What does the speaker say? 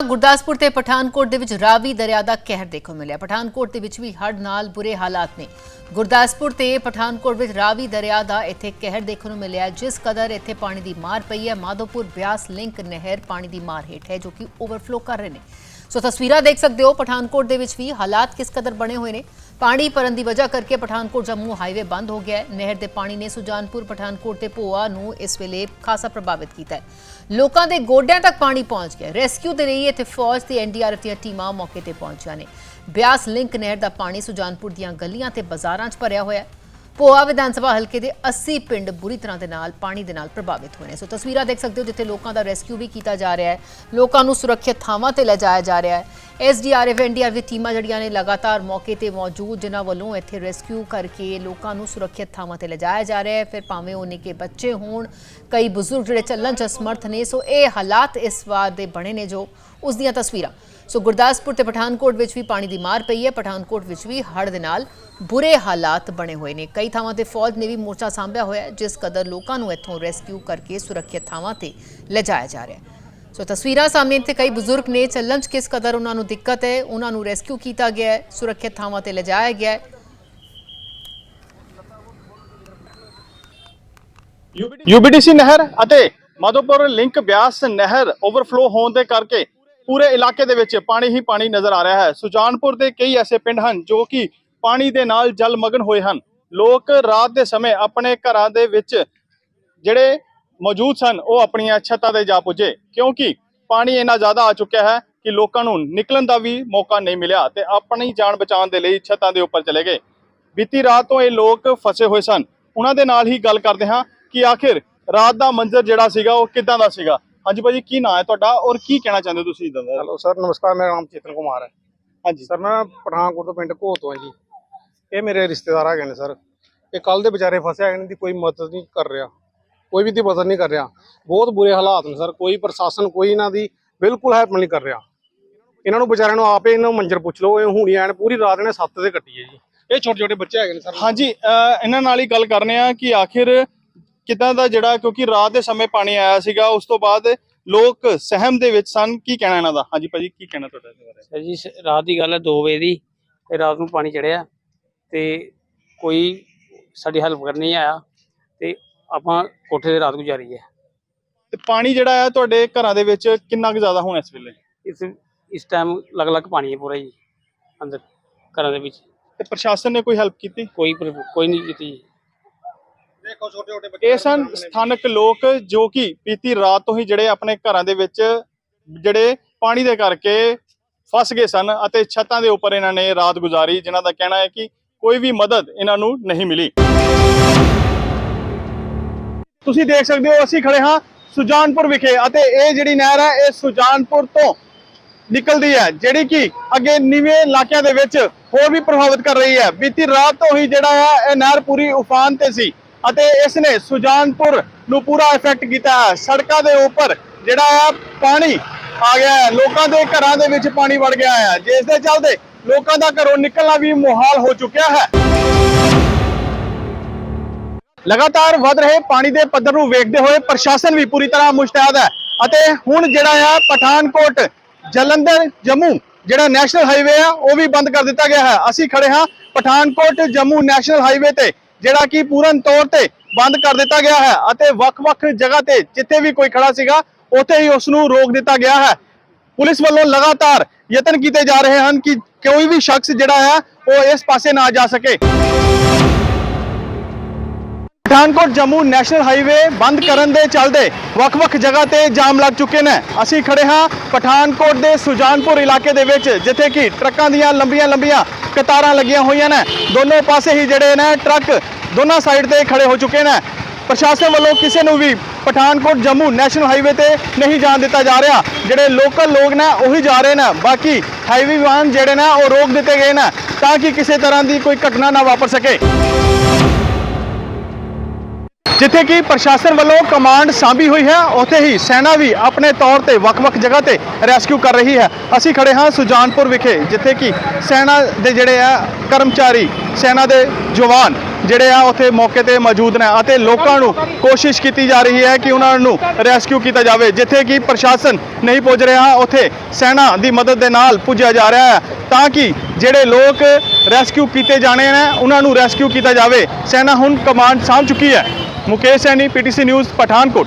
ਗੁਰਦਾਸਪੁਰ ਤੇ ਪਠਾਨਕੋਟ ਦੇ ਵਿੱਚ ਰਾਵੀ ਦਰਿਆ ਦਾ ਕਹਿਰ ਦੇਖਣ ਨੂੰ ਮਿਲਿਆ। ਪਠਾਨਕੋਟ ਦੇ ਵਿੱਚ ਵੀ ਹੜ੍ਹ ਨਾਲ ਬੁਰੇ ਹਾਲਾਤ ਨੇ। ਗੁਰਦਾਸਪੁਰ ਤੇ ਪਠਾਨਕੋਟ ਵਿੱਚ ਰਾਵੀ ਦਰਿਆ ਦਾ ਇੱਥੇ ਕਹਿਰ ਦੇਖਣ ਨੂੰ ਮਿਲਿਆ। ਜਿਸ ਕਦਰ ਇੱਥੇ ਪਾਣੀ ਦੀ ਮਾਰ ਪਈ ਹੈ, ਮਾਧੋਪੁਰ ਬਿਆਸ ਲਿੰਕ ਨਹਿਰ ਪਾਣੀ ਦੀ ਮਾਰ ਹੇਠ ਹੈ, ਜੋ ਕਿ ਓਵਰਫਲੋ ਕਰ ਰਹੇ ਨੇ। ਸੋ ਤਸਵੀਰਾਂ ਦੇਖ ਸਕਦੇ ਹੋ, ਪਠਾਨਕੋਟ ਦੇ ਵਿੱਚ ਵੀ ਹਾਲਾਤ ਕਿਸ ਕਦਰ ਬਣੇ ਹੋਏ ਨੇ। ਪਾਣੀ ਭਰਨ ਦੀ ਵਜ੍ਹਾ ਕਰਕੇ ਪਠਾਨਕੋਟ ਜੰਮੂ ਹਾਈਵੇ ਬੰਦ ਹੋ ਗਿਆ ਹੈ। ਨਹਿਰ ਦੇ ਪਾਣੀ ਨੇ ਸੁਜਾਨਪੁਰ, ਪਠਾਨਕੋਟ ਤੇ ਭੋਆ ਨੂੰ ਇਸ ਵੇਲੇ ਖਾਸਾ ਪ੍ਰਭਾਵਿਤ ਕੀਤਾ ਹੈ। ਲੋਕਾਂ ਦੇ ਗੋਡਿਆਂ ਤੱਕ ਪਾਣੀ ਪਹੁੰਚ ਗਿਆ ਰੈਸਕਿਊ ਦੇ ਲਈ ਇੱਥੇ ਫੌਜ ਤੇ ਐਨਡੀਆਰਐਫ ਦੀਆਂ ਟੀਮਾਂ ਮੌਕੇ ਤੇ ਪਹੁੰਚੀਆਂ ਨੇ। ਬਿਆਸ ਲਿੰਕ ਨਹਿਰ ਦਾ ਪਾਣੀ ਸੁਜਾਨਪੁਰ ਦੀਆਂ ਗਲੀਆਂ ਤੇ ਬਾਜ਼ਾਰਾਂ 'ਚ ਭਰਿਆ ਹੋਇਆ ਹੈ। ਭੋਆ ਵਿਧਾਨ ਸਭਾ ਹਲਕੇ ਦੇ 80 ਪਿੰਡ ਬੁਰੀ ਤਰ੍ਹਾਂ ਦੇ ਨਾਲ, ਪਾਣੀ ਦੇ ਨਾਲ ਪ੍ਰਭਾਵਿਤ ਹੋਏ ਨੇ। ਸੋ ਤਸਵੀਰਾਂ ਦੇਖ ਸਕਦੇ ਹੋ ਜਿੱਥੇ ਲੋਕਾਂ ਦਾ ਰੈਸਕਿਊ ਵੀ ਕੀਤਾ ਜਾ ਰਿਹਾ ਹੈ। ਲੋਕਾਂ ਨੂੰ ਸੁਰੱਖਿਅਤ ਥਾਵਾਂ ਤੇ ਲਿਜਾਇਆ ਜਾ ਰਿਹਾ ਹੈ। ਐਸਡੀਆਰਐਫ ਐਨਡੀਆਰ ਦੀ ਟੀਮਾਂ ਜਿਹੜੀਆਂ ਨੇ ਲਗਾਤਾਰ ਮੌਕੇ ਤੇ ਮੌਜੂਦ, ਜਿਨ੍ਹਾਂ ਵੱਲੋਂ ਇੱਥੇ ਰੈਸਕਿਊ ਕਰਕੇ ਲੋਕਾਂ ਨੂੰ ਸੁਰੱਖਿਅਤ ਥਾਵਾਂ ਤੇ ਲਿਜਾਇਆ ਜਾ ਰਿਹਾ ਹੈ। ਫਿਰ ਭਾਵੇਂ ਉਹ ਨਿੱਕੇ ਬੱਚੇ ਹੋਣ, ਕਈ ਬਜ਼ੁਰਗ ਜਿਹੜੇ ਚੱਲਣ ਚ ਅਸਮਰਥ ਨੇ, ਸੋ ਇਹ ਹਾਲਾਤ ਇਸ ਵਾਰ ਦੇ ਬਣੇ ਨੇ ਜੋ ਉਸ ਦੀਆਂ ਤਸਵੀਰਾਂ। ਸੋ ਗੁਰਦਾਸਪੁਰ ਤੇ ਪਠਾਨਕੋਟ ਵਿੱਚ ਵੀ ਪਾਣੀ ਦੀ ਮਾਰ ਪਈ ਹੈ। ਪਠਾਨਕੋਟ ਵਿੱਚ ਵੀ ਹੜ੍ਹ ਦੇ ਨਾਲ ਬੁਰੇ ਹਾਲਾਤ ਬਣੇ ਹੋਏ ਨੇ। ਕਈ ਥਾਵਾਂ ਤੇ ਫੌਜ ਨੇ ਵੀ ਮੋਰਚਾ ਸਾਂਭਿਆ ਹੋਇਆ ਹੈ, ਜਿਸ ਕਦਰ ਲੋਕਾਂ ਨੂੰ ਇੱਥੋਂ ਰੈਸਕਿਊ ਕਰਕੇ ਸੁਰੱਖਿਅਤ ਥਾਵਾਂ ਤੇ ਲਿਜਾਇਆ ਜਾ ਰਿਹਾ ਹੈ। ਸੋ ਤਸਵੀਰਾਂ ਸਾਹਮਣੇ ਇੱਥੇ ਕਈ ਬਜ਼ੁਰਗ ਨੇ, ਚੱਲਣ 'ਚ ਕਿਸ ਕਦਰ ਉਹਨਾਂ ਨੂੰ ਦਿੱਕਤ ਹੈ, ਉਹਨਾਂ ਨੂੰ ਰੈਸਕਿਊ ਕੀਤਾ ਗਿਆ ਹੈ, ਸੁਰੱਖਿਅਤ ਥਾਵਾਂ ਤੇ ਲਿਜਾਇਆ ਗਿਆ ਹੈ। ਯੂਬੀਡੀਸੀ ਨਹਿਰ ਅਤੇ ਮਾਧੋਪੁਰ ਲਿੰਕ ਬਿਆਸ ਨਹਿਰ ਓਵਰਫਲੋ ਹੋਣ ਦੇ ਕਰਕੇ ਪੂਰੇ ਇਲਾਕੇ ਦੇ ਵਿੱਚ ਪਾਣੀ ਹੀ ਪਾਣੀ ਨਜ਼ਰ ਆ ਰਿਹਾ ਹੈ। ਸੁਜਾਨਪੁਰ ਦੇ ਕਈ ਐਸੇ ਪਿੰਡ ਹਨ ਜੋ ਕਿ ਪਾਣੀ ਦੇ ਨਾਲ ਜਲਮਗਨ ਹੋਏ ਹਨ। ਲੋਕ ਰਾਤ ਦੇ ਸਮੇਂ ਆਪਣੇ ਘਰਾਂ ਦੇ ਵਿੱਚ ਜਿਹੜੇ ਮੌਜੂਦ ਸਨ, ਉਹ ਆਪਣੀਆਂ ਛੱਤਾਂ ਤੇ ਜਾ ਪੁੱਜੇ। ਕਿਉਂਕਿ ਪਾਣੀ ਇੰਨਾ ਜ਼ਿਆਦਾ ਆ ਚੁੱਕਿਆ ਹੈ ਕਿ ਲੋਕਾਂ ਨੂੰ ਨਿਕਲਣ ਦਾ ਵੀ ਮੌਕਾ ਨਹੀਂ ਮਿਲਿਆ ਤੇ ਆਪਣੀ ਜਾਨ ਬਚਾਉਣ ਦੇ ਲਈ ਛੱਤਾਂ ਦੇ ਉੱਪਰ ਚਲੇ ਗਏ। ਬੀਤੀ ਰਾਤ ਤੋਂ ਇਹ ਲੋਕ ਫਸੇ ਹੋਏ ਸਨ। ਉਹਨਾਂ ਦੇ ਨਾਲ ਹੀ ਗੱਲ ਕਰਦੇ ਹਾਂ ਕਿ ਆਖਿਰ ਰਾਤ ਦਾ ਮੰਜ਼ਰ ਜਿਹੜਾ ਸੀਗਾ, ਉਹ ਕਿਦਾਂ ਦਾ ਸੀਗਾ? ਹਾਂਜੀ ਭਾਜੀ ਕੀ ਨਾਂ ਹੈ ਤੁਹਾਡਾ ਔਰ ਕੀ ਕਹਿਣਾ ਚਾਹੁੰਦੇ ਹੋ ਤੁਸੀਂ ਇਦਾਂ ਦਾ? ਹੈਲੋ ਸਰ ਨਮਸਕਾਰ ਮੇਰਾ ਨਾਮ ਚੇਤਨ ਕੁਮਾਰ ਹੈ। ਹਾਂਜੀ। ਸਰ ਮੈਂ ਪਠਾਨਕੋਟ ਤੋਂ ਪਿੰਡ ਘੋਹ ਤੋਂ ਹਾਂ ਜੀ। ਇਹ ਮੇਰੇ ਰਿਸ਼ਤੇਦਾਰ ਹੈਗੇ ਨੇ ਸਰ। ਇਹ ਕੱਲ ਦੇ ਵਿਚਾਰੇ ਫਸੇ ਹੈਗੇ ਨੇ ਦੀ ਕੋਈ ਮਦਦ ਨਹੀਂ ਕਰ ਰਿਹਾ। ਕੋਈ ਵੀ ਦੀ ਮਦਦ ਨਹੀਂ ਕਰ ਰਿਹਾ। ਬਹੁਤ ਬੁਰੇ ਹਾਲਾਤ ਨੇ ਸਰ। ਕੋਈ ਪ੍ਰਸ਼ਾਸਨ ਕੋਈ ਇਹਨਾਂ ਦੀ ਬਿਲਕੁਲ ਹੈਲਪ ਨਹੀਂ ਕਰ ਰਿਹਾ। ਇਹਨਾਂ ਨੂੰ ਵਿਚਾਰਿਆਂ ਨੂੰ ਆਪੇ ਇਹਨਾਂ ਨੂੰ ਮੰਜਰ ਪੁੱਛ ਲਓ। ਇਹ ਹੁਣੀ ਐਨ ਪੂਰੀ ਰਾਤ ਇਹਨੇ ਸੱਤ ਤੇ ਕੱਟੀ ਹੈ ਜੀ। ਇਹ ਛੋਟੇ ਛੋਟੇ ਬੱਚੇ ਹੈਗੇ ਨੇ ਸਰ। ਹਾਂਜੀ ਇਹਨਾਂ ਨਾਲ ਹੀ ਗੱਲ ਕਰਨੇ ਆ ਕਿ ਆਖਿਰ ਕਿਦਾਂ ਦਾ ਜਿਹੜਾ ਕਿਉਂਕਿ ਰਾਤ ਦੇ ਸਮੇਂ ਪਾਣੀ ਆਇਆ ਸੀਗਾ ਉਸ ਤੋਂ ਬਾਅਦ ਲੋਕ ਸਹਿਮ ਦੇ ਵਿੱਚ ਸਨ। ਕੀ ਕਹਿਣਾ ਇਹਨਾਂ ਦਾ? ਹਾਂਜੀ ਭਾਜੀ ਕੀ ਕਹਿਣਾ ਤੁਹਾਡਾ ਇਸ ਬਾਰੇ? ਸਰ ਜੀ ਸ- ਰਾਤ ਦੀ ਗੱਲ ਹੈ 2 ਵਜੇ ਦੀ ਤੇ ਰਾਤ ਨੂੰ ਪਾਣੀ ਚੜਿਆ ਤੇ ਕੋਈ ਸਾਡੀ ਹੈਲਪ ਕਰਨ ਨਹੀਂ ਆਇਆ ਤੇ ਆਪਾਂ ਕੋਠੇ ਤੇ ਰਾਤ ਗੁਜ਼ਾਰੀ ਹੈ। ਤੇ ਪਾਣੀ ਜਿਹੜਾ ਹੈ ਤੁਹਾਡੇ ਘਰਾਂ ਦੇ ਵਿੱਚ ਕਿੰਨਾ ਕੁ ਜ਼ਿਆਦਾ ਹੁਣ ਇਸ ਵੇਲੇ? ਇਸ ਇਸ ਟਾਈਮ ਅਲੱਗ ਅਲੱਗ ਪਾਣੀ ਹੈ ਪੂਰਾ ਜੀ ਅੰਦਰ ਘਰਾਂ ਦੇ ਵਿੱਚ। ਤੇ ਪ੍ਰਸ਼ਾਸਨ ਨੇ ਕੋਈ ਹੈਲਪ ਕੀਤੀ? ਕੋਈ ਪ੍ਰ- ਕੋਈ ਨਹੀਂ ਕੀਤੀ ਜੀ। ਦੇਖੋ ਛੋਟੇ ਛੋਟੇ ਇਹ ਸਨ ਸਥਾਨਕ ਲੋਕ ਜੋ ਕਿ ਬੀਤੀ ਰਾਤ ਤੋਂ ਹੀ ਜਿਹੜੇ ਆਪਣੇ ਘਰਾਂ ਦੇ ਵਿੱਚ ਜਿਹੜੇ ਪਾਣੀ ਦੇ ਕਰਕੇ ਫਸ ਗਏ ਸਨ ਅਤੇ ਛੱਤਾਂ ਦੇ ਉੱਪਰ ਇਹਨਾਂ ਨੇ ਰਾਤ ਗੁਜ਼ਾਰੀ ਜਿਨ੍ਹਾਂ ਦਾ ਕਹਿਣਾ ਹੈ ਕਿ ਕੋਈ ਵੀ ਮਦਦ ਇਹਨਾਂ ਨੂੰ ਨਹੀਂ ਮਿਲੀ। ਤੁਸੀਂ ਦੇਖ ਸਕਦੇ ਹੋ ਅਸੀਂ ਖੜੇ ਹਾਂ ਸੁਜਾਨਪੁਰ ਵਿਖੇ ਅਤੇ ਇਹ ਜਿਹੜੀ ਨਹਿਰ ਹੈ ਇਹ ਸੁਜਾਨਪੁਰ ਤੋਂ ਨਿਕਲਦੀ ਹੈ ਜਿਹੜੀ ਕਿ ਅੱਗੇ ਨੀਵੇਂ ਇਲਾਕਿਆਂ ਦੇ ਵਿੱਚ ਹੋਰ ਵੀ ਪ੍ਰਭਾਵਿਤ ਕਰ ਰਹੀ ਹੈ। ਬੀਤੀ ਰਾਤ ਤੋਂ ਹੀ ਜਿਹੜਾ ਹੈ ਇਹ ਨਹਿਰ ਪੂਰੀ ਉਫਾਨ ਤੇ ਸੀ। ਅਤੇ ਇਸ ਨੇ ਸੁਜਾਨਪੁਰ ਨੂੰ ਪੂਰਾ ਇਫੈਕਟ ਕੀਤਾ ਹੈ। ਸੜਕਾਂ ਦੇ ਉੱਪਰ ਜਿਹੜਾ ਹੈ ਪਾਣੀ ਆ ਗਿਆ ਹੈ। ਲੋਕਾਂ ਦੇ ਘਰਾਂ ਦੇ ਵਿੱਚ ਪਾਣੀ ਵੜ ਗਿਆ ਹੈ। ਜਿਸ ਦੇ ਚੱਲਦੇ ਲੋਕਾਂ ਦਾ ਘਰੋਂ ਨਿਕਲਣਾ ਵੀ ਮੁਹਾਲ ਹੋ ਚੁੱਕਿਆ ਹੈ। ਲਗਾਤਾਰ ਵੱਧ ਰਹੇ ਪਾਣੀ ਦੇ ਪੱਧਰ ਨੂੰ ਵੇਖਦੇ ਹੋਏ ਪ੍ਰਸ਼ਾਸਨ ਵੀ ਪੂਰੀ ਤਰ੍ਹਾਂ ਮੁਸ਼ਤੈਦ ਹੈ ਅਤੇ ਹੁਣ ਜਿਹੜਾ ਆ ਪਠਾਨਕੋਟ, ਜਲੰਧਰ, ਜੰਮੂ ਜਿਹੜਾ ਨੈਸ਼ਨਲ ਹਾਈਵੇ ਆ, ਉਹ ਵੀ ਬੰਦ ਕਰ ਦਿੱਤਾ ਗਿਆ ਹੈ। ਅਸੀਂ ਖੜੇ ਹਾਂ ਪਠਾਨਕੋਟ, ਜੰਮੂ ਨੈਸ਼ਨਲ ਹਾਈਵੇ ਤੇ। ਜਿਹੜਾ ਕਿ ਪੂਰਨ ਤੌਰ ਤੇ ਬੰਦ ਕਰ ਦਿੱਤਾ ਗਿਆ ਹੈ ਅਤੇ ਵੱਖ-ਵੱਖ ਜਗ੍ਹਾ ਤੇ ਜਿੱਥੇ ਵੀ ਕੋਈ ਖੜਾ ਸੀਗਾ, ਉੱਥੇ ਹੀ ਉਸ ਨੂੰ ਰੋਕ ਦਿੱਤਾ ਗਿਆ ਹੈ। ਪੁਲਿਸ ਵੱਲੋਂ ਲਗਾਤਾਰ ਯਤਨ ਕੀਤੇ ਜਾ ਰਹੇ ਹਨ ਕਿ ਕੋਈ ਵੀ ਸ਼ਖਸ ਜਿਹੜਾ ਹੈ, ਉਹ ਇਸ ਪਾਸੇ ਨਾ ਜਾ ਸਕੇ। ਪਠਾਨਕੋਟ ਜੰਮੂ ਨੈਸ਼ਨਲ ਹਾਈਵੇ ਬੰਦ ਕਰਨ ਦੇ ਚੱਲਦੇ ਵੱਖ-ਵੱਖ ਜਗ੍ਹਾ ਤੇ ਜਾਮ ਲੱਗ ਚੁੱਕੇ ਨੇ। ਅਸੀਂ ਖੜੇ ਹਾਂ ਪਠਾਨਕੋਟ ਦੇ ਸੁਜਾਨਪੁਰ ਇਲਾਕੇ ਦੇ ਵਿੱਚ, ਜਿੱਥੇ ਕਿ ਟਰੱਕਾਂ ਦੀਆਂ ਲੰਬੀਆਂ-ਲੰਬੀਆਂ ਕਤਾਰਾਂ ਲੱਗੀਆਂ ਹੋਈਆਂ ਨੇ। ਦੋਨੋਂ ਪਾਸੇ ਹੀ ਜਿਹੜੇ ਨੇ ਟਰੱਕ ਦੋਨਾਂ ਸਾਈਡ ਤੇ ਖੜੇ ਹੋ ਚੁੱਕੇ ਨੇ। ਪ੍ਰਸ਼ਾਸਨ ਵੱਲੋਂ ਕਿਸੇ ਨੂੰ ਵੀ ਪਠਾਨਕੋਟ ਜੰਮੂ ਨੈਸ਼ਨਲ ਹਾਈਵੇ ਤੇ ਨਹੀਂ ਜਾਣ ਦਿੱਤਾ ਜਾ ਰਿਹਾ। ਜਿਹੜੇ ਲੋਕਲ ਲੋਕ ਨੇ, ਉਹੀ ਜਾ ਰਹੇ ਨੇ। ਬਾਕੀ ਹਾਈਵੇ ਵਾਹਨ ਜਿਹੜੇ ਨੇ, ਉਹ ਰੋਕ ਦਿੱਤੇ ਗਏ ਨੇ ਤਾਂ ਕਿ ਕਿਸੇ ਤਰ੍ਹਾਂ ਦੀ ਕੋਈ ਘਟਨਾ ਨਾ ਵਾਪਰ ਸਕੇ। ਜਿੱਥੇ ਕਿ ਪ੍ਰਸ਼ਾਸਨ ਵੱਲੋਂ ਕਮਾਂਡ ਸਾਂਭੀ ਹੋਈ ਹੈ, ਉੱਥੇ ਹੀ ਸੈਨਾ ਵੀ ਆਪਣੇ ਤੌਰ ਤੇ ਵੱਖ-ਵੱਖ ਜਗ੍ਹਾ ਤੇ ਰੈਸਕਿਊ ਕਰ ਰਹੀ ਹੈ। ਅਸੀਂ ਖੜੇ ਹਾਂ ਸੁਜਾਨਪੁਰ ਵਿਖੇ, ਜਿੱਥੇ ਕਿ ਸੈਨਾ ਦੇ ਜਿਹੜੇ ਆ ਕਰਮਚਾਰੀ, ਸੈਨਾ ਦੇ ਜਵਾਨ ਜਿਹੜੇ ਆ ਉੱਥੇ ਮੌਕੇ ਤੇ ਮੌਜੂਦ ਨੇ ਅਤੇ ਲੋਕਾਂ ਨੂੰ ਕੋਸ਼ਿਸ਼ ਕੀਤੀ ਜਾ ਰਹੀ ਹੈ ਕਿ ਉਹਨਾਂ ਨੂੰ ਰੈਸਕਿਊ ਕੀਤਾ ਜਾਵੇ। ਜਿੱਥੇ ਕਿ ਪ੍ਰਸ਼ਾਸਨ ਨਹੀਂ ਪਹੁੰਚ ਰਿਹਾ, ਉੱਥੇ ਸੈਨਾ ਦੀ ਮਦਦ ਦੇ ਨਾਲ ਪੁੱਜਿਆ ਜਾ ਰਿਹਾ ਹੈ ਤਾਂ ਕਿ ਜਿਹੜੇ ਲੋਕ ਰੈਸਕਿਊ ਕੀਤੇ ਜਾਣੇ ਨੇ, ਉਹਨਾਂ ਨੂੰ ਰੈਸਕਿਊ ਕੀਤਾ ਜਾਵੇ। ਸੈਨਾ ਹੁਣ ਕਮਾਂਡ ਸਾਂਭ ਚੁੱਕੀ ਹੈ। Mukesh Saini PTC news Pathankot